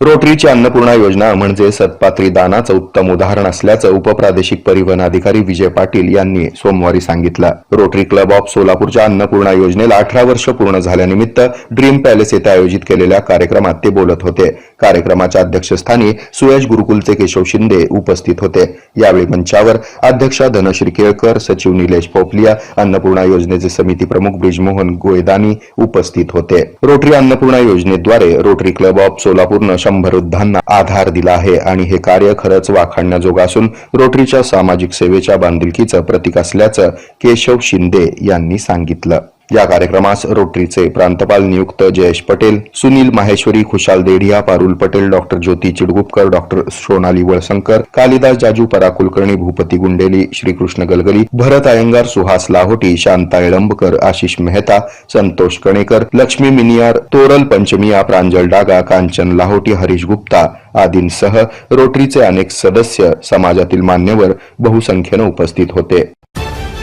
रोटरीची अन्नपूर्णा योजना म्हणजे सतपात्री दानाचं उत्तम उदाहरण असल्याचं उपप्रादेशिक परिवहन अधिकारी विजय पाटील यांनी सोमवारी सांगितलं. रोटरी क्लब ऑफ सोलापूरच्या अन्नपूर्णा योजनेला अठरा वर्ष पूर्ण झाल्यानिमित्त ड्रीम पॅलेस येथे आयोजित केलेल्या कार्यक्रमात ते बोलत होते. कार्यक्रमाच्या अध्यक्षस्थानी सुयश गुरुकुलचे केशव शिंदे उपस्थित होते. यावेळी मंचावर अध्यक्षा धनश्री केळकर सचिव निलेश पोपलिया अन्नपूर्णा योजनेचे समिती प्रमुख ब्रिजमोहन गोयदानी उपस्थित होते. रोटरी अन्नपूर्णा योजनेद्वारे रोटरी क्लब ऑफ सोलापूरनं शंभर वृद्धांना आधार दिला आहे आणि हे कार्य खरंच वाखाणण्याजोगं असून रोटरीच्या सामाजिक सेवेच्या बांधिलकीचं प्रतीक असल्याचं केशव शिंदे यांनी सांगितलं. या कार्यक्रमास रोटरीचे प्रांतपाल नियुक्त जयेश पटेल सुनील माहेश्वरी खुशाल देढिया पारुल पटेल डॉक्टर ज्योती चिडगुपकर डॉक्टर सोनाली वळसंकर कालिदास जाजू परा कुलकर्णी भूपती गुंडेली श्रीकृष्ण गलगली भरत अयंगार सुहास लाहोटी शांता एळंबकर आशिष मेहता संतोष कणेकर लक्ष्मी मिनियार तोरल पंचमिया प्रांजल डागा कांचन लाहोटी हरीश गुप्ता आदींसह रोटरीचे अनेक सदस्य समाजातील मान्यवर बहुसंख्येनं उपस्थित होते.